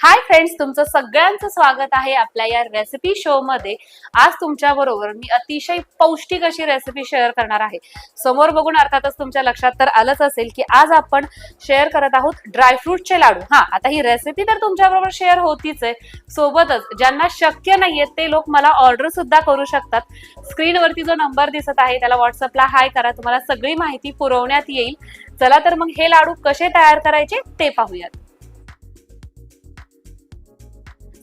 Hi friends तुमचं सगळ्यांचं स्वागत आहे आपल्या या रेसिपी शो मध्ये. आज तुमच्या बरोबर मी अतिशय पौष्टिक अशी रेसिपी शेअर करणार आहे. समोर बघून अर्थातच तुमच्या लक्षात तर आलंच असेल की आज आपण शेअर करत आहोत ड्रायफ्रूटचे लाडू. हा आता ही रेसिपी तर तुमच्याबरोबर शेअर होतीच आहे. सोबतच ज्यांना शक्य नाहीये ते लोक मला ऑर्डर सुद्धा करू शकतात. स्क्रीनवरती जो नंबर दिसत आहे त्याला व्हॉट्सअपला हाय करा. तुम्हाला सगळी माहिती पुरवण्यात येईल. चला तर मग हे लाडू कसे तयार करायचे ते पाहूयात.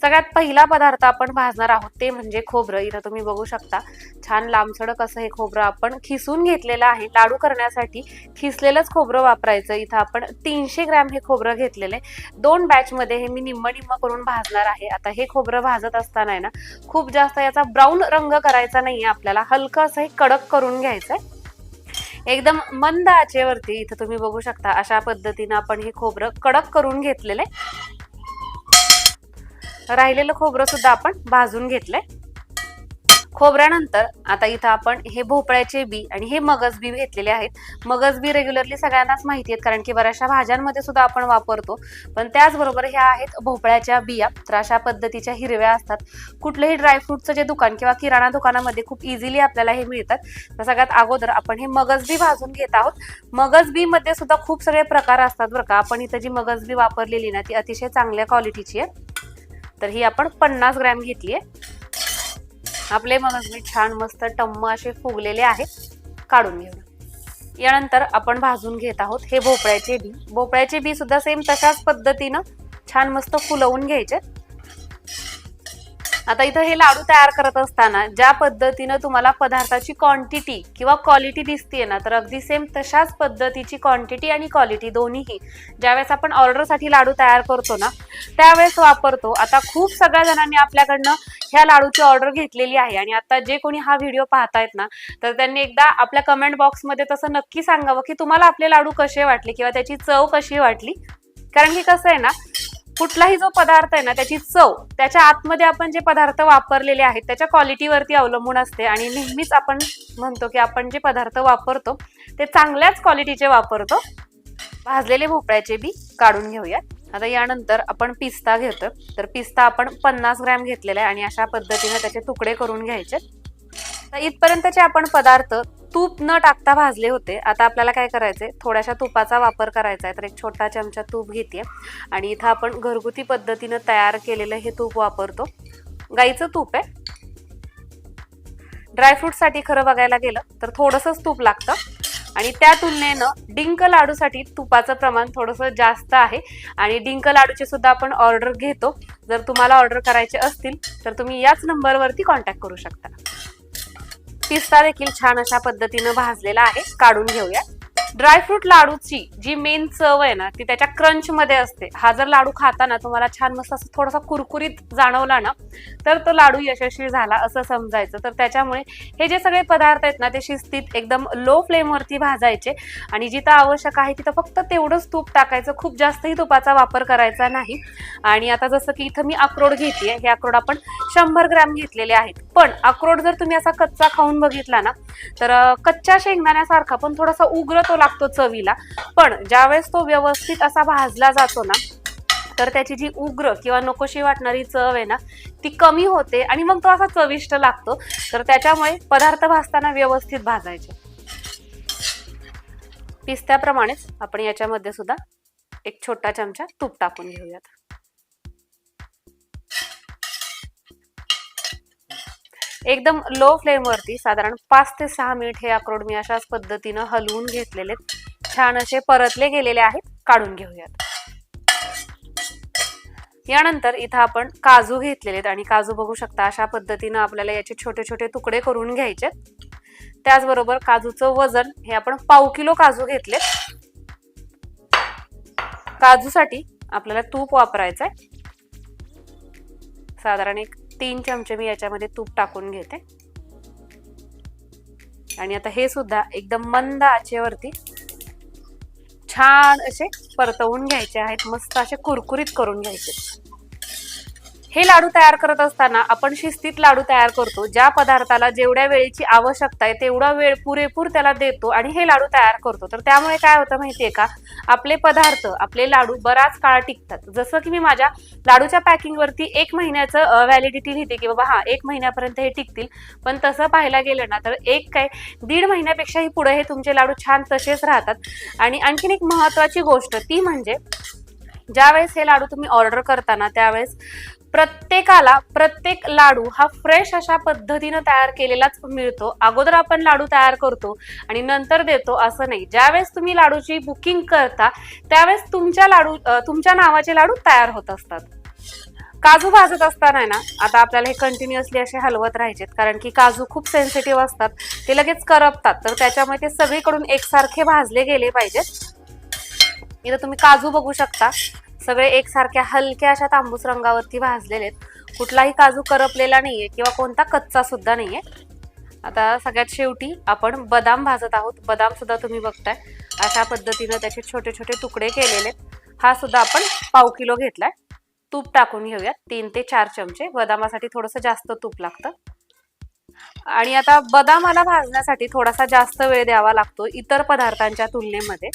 सगळ्यात पहिला पदार्थ आपण भाजणार आहोत ते म्हणजे खोबरं. इथं तुम्ही बघू शकता छान लांबसडक असं हे खोबरं आपण खिसून घेतलेलं आहे. लाडू करण्यासाठी खिसलेलंच खोबरं वापरायचं. इथं आपण तीनशे ग्रॅम हे खोबरं घेतलेलं आहे. दोन बॅच मध्ये हे मी निम्म निम्म करून भाजणार आहे. आता हे खोबरं भाजत असताना आहे ना खूप जास्त याचा ब्राऊन रंग करायचा नाहीये आपल्याला. हलकं असं हे कडक करून घ्यायचं आहे एकदम मंद आचेवरती इथं तुम्ही बघू शकता अशा पद्धतीनं आपण हे खोबरं कडक करून घेतलेलं आहे. राहिलेलं खोबरं सुद्धा आपण भाजून घेतलंय. खोबऱ्यानंतर आता इथं आपण हे भोपळ्याचे बी आणि हे मगज बी घेतलेले आहेत. मगज बी रेग्युलरली सगळ्यांनाच माहिती आहेत कारण की बऱ्याचशा भाज्यांमध्ये सुद्धा आपण वापरतो. पण त्याचबरोबर ह्या आहेत भोपळ्याच्या बिया तर अशा पद्धतीच्या हिरव्या असतात. कुठलंही ड्रायफ्रूटचं जे दुकान किंवा किराणा दुकानामध्ये खूप इझिली आपल्याला हे मिळतात. तर सगळ्यात अगोदर आपण हे मगज बी भाजून घेत आहोत. मगज बीमध्ये सुद्धा खूप सगळे प्रकार असतात बरं का. आपण इथं जी मगज बी वापरलेली ना ती अतिशय चांगल्या क्वालिटीची आहे. तर ही आपण पन्नास ग्रॅम घेतली आहे. आपले मगज मी छान मस्त टम्म असे फुगलेले आहेत. काढून घेऊ. यानंतर आपण भाजून घेत आहोत हे भोपळ्याचे बी. भोपळ्याचे बी सुद्धा सेम तशाच पद्धतीनं छान मस्त फुलवून घ्यायचे. आता इथं हे लाडू तयार करत असताना ज्या पद्धतीनं तुम्हाला पदार्थाची क्वांटिटी किंवा क्वालिटी दिसतीये ना तर अगदी सेम तशाच पद्धतीची क्वांटिटी आणि क्वालिटी दोन्हीही ज्यावेळेस आपण ऑर्डरसाठी लाडू तयार करतो ना त्यावेळेस वापरतो. आता खूप सगळ्या जणांनी आपल्याकडनं ह्या लाडूची ऑर्डर घेतलेली आहे आणि आता जे कोणी हा व्हिडिओ पाहतायत ना तर त्यांनी एकदा आपल्या कमेंट बॉक्समध्ये तसं नक्की सांगावं की तुम्हाला आपले लाडू कसे वाटले किंवा त्याची चव कशी वाटली? कारण की कसं आहे ना कुठलाही जो पदार्थ आहे ना त्याची चव त्याच्या आतमध्ये आपण जे पदार्थ वापरलेले आहेत त्याच्या क्वालिटीवरती अवलंबून असते आणि नेहमीच आपण म्हणतो की आपण जे पदार्थ वापरतो ते चांगल्याच क्वालिटीचे वापरतो. भाजलेले भोपळ्याचे बी काढून घेऊयात. आता यानंतर आपण पिस्ता घेतो तर पिस्ता आपण पन्नास ग्रॅम घेतलेला आहे आणि अशा पद्धतीने त्याचे तुकडे करून घ्यायचे. तर इथपर्यंतचे आपण पदार्थ तूप न टाकता भाजले होते. आता आपल्याला काय करायचंय? थोड्याशा तुपाचा वापर करायचा आहे तर एक छोटा चमचा तूप घेते आणि इथं आपण घरगुती पद्धतीनं तयार केलेलं हे तूप वापरतो. गाईचं तूप आहे. ड्रायफ्रूटसाठी खरं बघायला गेलं तर थोडंसंच तूप लागतं. आणि त्या तुलनेनं डिंक लाडूसाठी तुपाचं प्रमाण थोडंसं जास्त आहे. आणि डिंक लाडूची सुद्धा आपण ऑर्डर घेतो. जर तुम्हाला ऑर्डर करायचे असतील तर तुम्ही याच नंबरवरती कॉन्टॅक्ट करू शकता. पिस्ता देखील छान अशा पद्धतीनं भाजलेला आहे. काढून घेऊया ड्रायफ्रूट लाडूची जी मेन चव आहे ना ती त्याच्या क्रंच मध्ये असते. हा जर लाडू खाताना तुम्हाला छान मस्त असं थोडासा कुरकुरीत जाणवला ना तर तो लाडू यशस्वी झाला असं समजायचं. तर त्याच्यामुळे हे जे सगळे पदार्थ आहेत ना ते शिस्तीत एकदम लो फ्लेमवरती भाजायचे आणि जिथं आवश्यक आहे तिथं फक्त तेवढंच तूप टाकायचं. खूप जास्तही तुपाचा वापर करायचा नाही. आणि आता जसं की इथं मी अक्रोड घेतलीये हे अक्रोड आपण शंभर ग्रॅम घेतलेले आहेत. पण अक्रोड जर तुम्ही असा कच्चा खाऊन बघितला ना तर कच्च्या शेंगदाण्यासारखा पण थोडासा उग्र तो लागतो चवीला. पण ज्यावेळेस तो व्यवस्थित असा भाजला जातो ना तर त्याची जी उग्र किंवा नकोशी वाटणारी चव आहे ना ती कमी होते आणि मग तो असा चविष्ट लागतो. तर त्याच्यामुळे पदार्थ भाजताना व्यवस्थित भाजायचे. पिस्त्याप्रमाणेच आपण याच्यामध्ये सुद्धा एक छोटा चमचा तूप टाकून घेऊयात. एकदम लो फ्लेमवरती साधारण पाच ते सहा मिनिट हे अक्रोड मी अशाच पद्धतीनं हलवून घेतलेले छान असे परतले गेलेले आहेत. काढून घेऊयात. यानंतर इथं आपण काजू घेतलेले आहेत आणि काजू बघू शकता अशा पद्धतीनं आपल्याला याचे छोटे छोटे तुकडे करून घ्यायचे त्याचबरोबर काजूचं वजन हे आपण पाव किलो काजू घेतले काजूसाठी आपल्याला तूप वापरायचं आहे साधारण एक तीन चमचे मी याच्यामध्ये तूप टाकून घेते. आणि आता हे सुद्धा एकदम मंद आचेवरती छान असे परतवून घ्यायचे आहेत. मस्त असे कुरकुरीत करून घ्यायचे. हे लाडू तयार करत असताना आपण शिस्तीत लाडू तयार करतो. ज्या पदार्थाला जेवढ्या वेळेची आवश्यकता आहे तेवढा वेळ पुरेपूर त्याला देतो आणि हे लाडू तयार करतो. तर त्यामुळे काय होतं माहितीये का? आपले पदार्थ आपले लाडू बराच काळ टिकतात. जसं की मी माझ्या लाडूच्या पॅकिंगवरती एक महिन्याचं व्हॅलिडिटी लिहिते की बाबा हा एक महिन्यापर्यंत हे टिकतील. पण तसं पाहायला गेलं ना तर एक काय दीड महिन्यापेक्षाही पुढे हे तुमचे लाडू छान तसेच राहतात. आणि आणखीन एक महत्वाची गोष्ट ती म्हणजे ज्यावेळेस हे लाडू तुम्ही ऑर्डर करताना त्यावेळेस प्रत्येकाला प्रत्येक लाडू हा फ्रेश अशा पद्धतीनं तयार केलेलाच मिळतो. अगोदर आपण लाडू तयार करतो आणि नंतर देतो असं नाही. ज्यावेळेस तुम्ही लाडूची बुकिंग करता त्यावेळेस तुमच्या लाडू तुमच्या नावाचे लाडू तयार होत असतात. काजू भाजत असताना आहे ना आता आपल्याला हे कंटिन्युअसली असे हलवत राहायचेत कारण की काजू खूप सेन्सिटिव्ह असतात. ते लगेच करपतात. तर त्याच्यामुळे ते सगळीकडून एकसारखे भाजले गेले पाहिजेत. इथं तुम्ही काजू बघू शकता. सगळे एकसारख्या हलक्या अशा तांबूस रंगावरती भाजलेले आहेत. कुठलाही काजू करपलेला नाहीये किंवा कोणता कच्चा सुद्धा नाहीये. आता सगळ्यात शेवटी आपण बदाम भाजत आहोत. बदाम सुद्धा तुम्ही बघताय. अशा पद्धतीनं त्याचे छोटे छोटे तुकडे केलेले आहेत. हा सुद्धा आपण पाव किलो घेतलाय. तूप टाकून घेऊयात. तीन ते चार चमचे. बदामासाठी थोडंसं जास्त तूप लागतं. आणि आता बदामाला भाजण्यासाठी थोडासा जास्त वेळ द्यावा लागतो इतर पदार्थांच्या तुलनेमध्ये.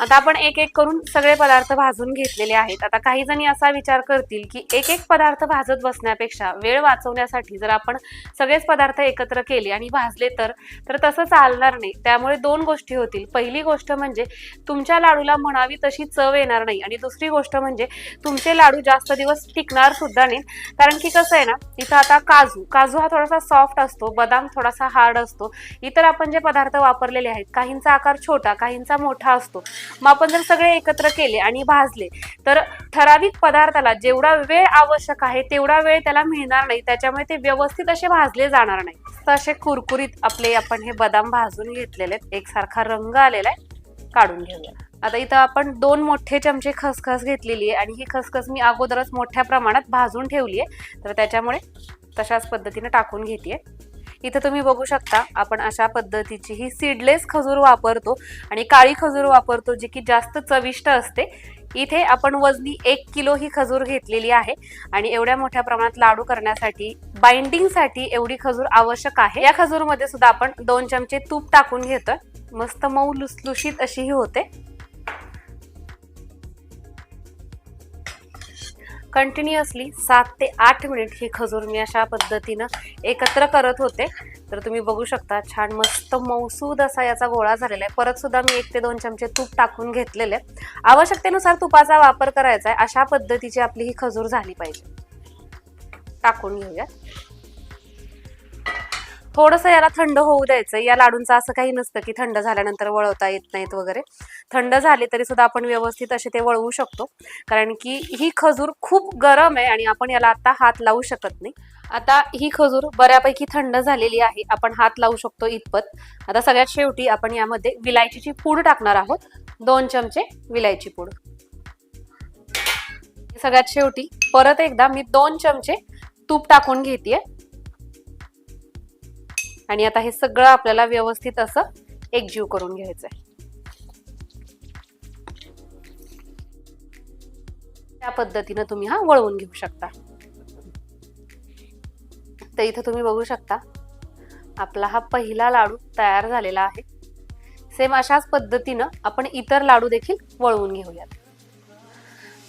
आता आपण एक एक करून सगळे पदार्थ भाजून घेतलेले आहेत. आता काही जणी असा विचार करतील की एक एक पदार्थ भाजत बसण्यापेक्षा वेळ वाचवण्यासाठी जर आपण सगळेच पदार्थ एकत्र केले आणि भाजले तर तर तसं चालणार नाही. त्यामुळे दोन गोष्टी होतील. पहिली गोष्ट म्हणजे तुमच्या लाडूला म्हणावी तशी चव येणार नाही. आणि दुसरी गोष्ट म्हणजे तुमचे लाडू जास्त दिवस टिकणार सुद्धा नाही कारण की कसं आहे ना इथं आता काजू काजू हा थोडासा सॉफ्ट असतो बदाम थोडासा हार्ड असतो. इतर आपण जे पदार्थ वापरलेले आहेत काहींचा आकार छोटा काहींचा मोठा असतो. मग आपण जर सगळे एकत्र केले आणि भाजले तर ठराविक पदार्थाला जेवढा वेळ आवश्यक आहे तेवढा वेळ त्याला मिळणार नाही. त्याच्यामुळे ते व्यवस्थित असे भाजले जाणार नाही. तर असे कुरकुरीत आपले आपण हे बदाम भाजून घेतलेले आहेत. एकसारखा रंग आलेला आहे. काढून घेऊया. आता इथं आपण दोन मोठे चमचे खसखस घेतलेली आहे आणि ही खसखस मी अगोदरच मोठ्या प्रमाणात भाजून ठेवली आहे. तर त्याच्यामुळे तशाच पद्धतीने टाकून घेते इथं तुम्ही बघू शकता आपण अशा पद्धतीची ही सीडलेस खजूर वापरतो आणि काळी खजूर वापरतो जी की जास्त चविष्ट असते. इथे आपण वजनी एक किलो ही खजूर घेतलेली आहे आणि एवढ्या मोठ्या प्रमाणात लाडू करण्यासाठी बाइंडिंगसाठी एवढी खजूर आवश्यक आहे. या खजूरमध्ये सुद्धा आपण दोन चमचे तूप टाकून घेतोय. मस्त मऊ लुसलुशीत अशी ही होते. कंटिन्युअसली सात ते आठ मिनिट ही खजूर मी अशा पद्धतीनं एकत्र करत होते. तर तुम्ही बघू शकता छान मस्त मौसूद असा याचा गोळा झालेला आहे. परत सुद्धा मी एक ते दोन चमचे तूप टाकून घेतलेले आहे. आवश्यकतेनुसार तुपाचा वापर करायचा आहे. अशा पद्धतीची आपली ही खजूर झाली पाहिजे. टाकून घेऊया. थोडंसं याला थंड होऊ द्यायचं. या लाडूंचं असं काही नसतं की थंड झाल्यानंतर वळवता येत नाहीत वगैरे. थंड झाले तरी सुद्धा आपण व्यवस्थित असे ते वळवू शकतो. कारण की ही खजूर खूप गरम आहे आणि आपण याला आता हात लावू शकत नाही. आता ही खजूर बऱ्यापैकी थंड झालेली आहे. आपण हात लावू शकतो इतपत. आता सगळ्यात शेवटी आपण यामध्ये विलायचीची पूड टाकणार आहोत. दोन चमचे विलायची पूड. सगळ्यात शेवटी परत एकदा मी दोन चमचे तूप टाकून घेते आणि आता हे सगळं आपल्याला व्यवस्थित असं एकजीव करून घ्यायचं आहे त्या पद्धतीनं तुम्ही हा वळवून घेऊ शकता. तर इथं तुम्ही बघू शकता आपला हा पहिला लाडू तयार झालेला आहे. सेम अशाच पद्धतीनं आपण इतर लाडू देखील वळवून घेऊयात.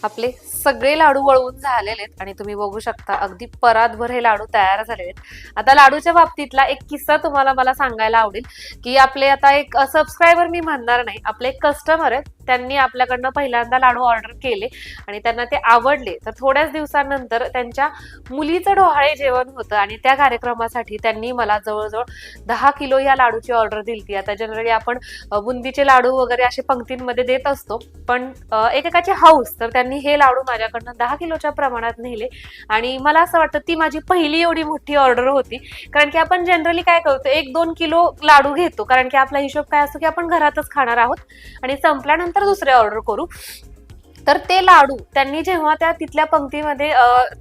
आपले सगळे लाडू वळवून झालेले आहेत आणि तुम्ही बघू शकता अगदी परातभर हे लाडू तयार झालेले आहेत. आता लाडूच्या बाबतीतला एक किस्सा तुम्हाला मला सांगायला आवडेल की आपले आता एक सबस्क्रायबर मी म्हणणार नाही आपले एक कस्टमर आहेत त्यांनी आपल्याकडनं पहिल्यांदा लाडू ऑर्डर केले आणि त्यांना ते आवडले. तर थोड्याच दिवसानंतर त्यांच्या मुलीचं डोहाळे जेवण होतं आणि त्या कार्यक्रमासाठी त्यांनी मला जवळजवळ दहा किलो या लाडूची ऑर्डर दिली आता जनरली आपण बुंदीचे लाडू वगैरे असे पंक्तींमध्ये देत असतो पण एकेकाचे एकेकाची हाऊस तर त्यांनी हे लाडू माझ्याकडनं दहा किलोच्या प्रमाणात नेले आणि मला असं वाटतं ती माझी पहिली एवढी मोठी ऑर्डर होती. कारण की आपण जनरली काय करतो एक दोन किलो लाडू घेतो. कारण की आपला हिशोब काय असतो की आपण घरातच खाणार आहोत आणि संपल्यानंतर दुसरे ऑर्डर करू. तर ते लाडू त्यांनी जेव्हा त्या तिथल्या पंक्तीमध्ये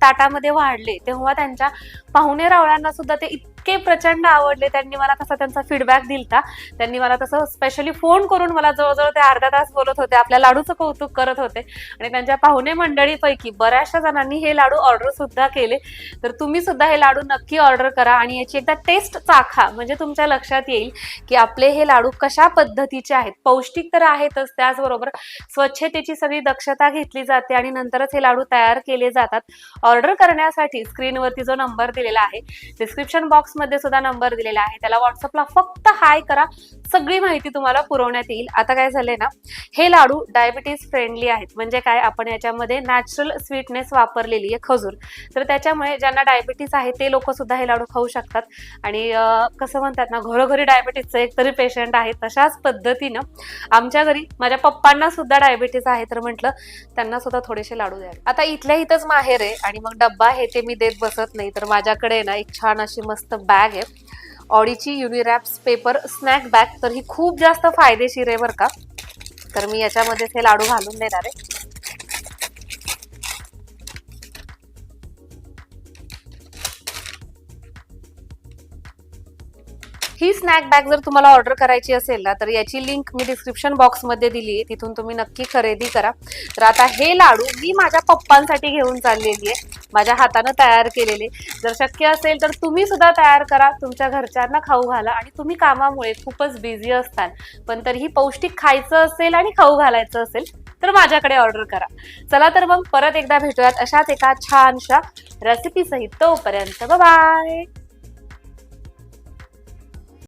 ताटामध्ये वाढले तेव्हा त्यांच्या पाहुणे रावळ्यांना सुद्धा ते इतके प्रचंड आवडले. त्यांनी मला तसा त्यांचा फीडबॅक दिलता. त्यांनी मला तसं स्पेशली फोन करून मला जवळजवळ ते अर्धा तास बोलत होते. आपल्या लाडूचं कौतुक करत होते. आणि त्यांच्या पाहुणे मंडळीपैकी बऱ्याचशा जणांनी हे लाडू ऑर्डर सुद्धा केले. तर तुम्ही सुद्धा हे लाडू नक्की ऑर्डर करा आणि याची एकदा टेस्ट चाखा. म्हणजे तुमच्या लक्षात येईल की आपले हे लाडू कशा पद्धतीचे आहेत. पौष्टिक तर आहेतच त्याचबरोबर स्वच्छतेची सगळी दक्षता घेतली जाते आणि नंतरच हे लाडू तयार केले जातात. ऑर्डर करण्यासाठी स्क्रीनवरती जो नंबर दिलेला आहे डिस्क्रिप्शन मध्ये सुद्धा नंबर दिलेला आहे. त्याला व्हॉट्सअपला फक्त हाय करा. सगळी माहिती तुम्हाला पुरवण्यात येईल. आता काय झालंय ना हे लाडू डायबिटीज फ्रेंडली आहेत. म्हणजे काय? आपण याच्यामध्ये नॅचरल स्वीटनेस वापरलेली आहे खजूर. तर त्याच्यामुळे ज्यांना डायबिटीस आहे ते लोक सुद्धा हे लाडू खाऊ शकतात. आणि कसं म्हणतात ना घरोघरी डायबिटीसचं एक तरी पेशंट आहे तशाच पद्धतीनं आमच्या घरी माझ्या पप्पांना सुद्धा डायबिटीस आहे. तर म्हटलं त्यांना सुद्धा थोडेसे लाडू द्यावे. आता इथल्या इथंच माहेर आहे. आणि मग डब्बा हे ते मी देत बसत नाही. तर माझ्याकडे ना एक छान अशी मस्त बॅग आहे ऑडीची युनिरॅप्स पेपर स्नॅक बॅग तर ही खूप जास्त फायदेशीर आहे बरं का. तर मी याच्यामध्येच हे लाडू घालून देणार आहे. ही स्नॅक बॅग जर तुम्हाला ऑर्डर करायची असेल ना तर याची लिंक मी डिस्क्रिप्शन बॉक्समध्ये दिली आहे. तिथून तुम्ही नक्की खरेदी करा. तर आता हे लाडू मी माझ्या पप्पांसाठी घेऊन चाललेली आहे. माझ्या हातानं तयार केलेले. जर शक्य असेल तर तुम्ही सुद्धा तयार करा. तुमच्या घरच्यांना खाऊ घाला आणि तुम्ही कामामुळे खूपच बिझी असताल. पण तरीही पौष्टिक खायचं असेल आणि खाऊ घालायचं असेल तर माझ्याकडे ऑर्डर करा. चला तर मग परत एकदा भेटूयात अशाच एका छानशा रेसिपी सहित तोपर्यंत. बाय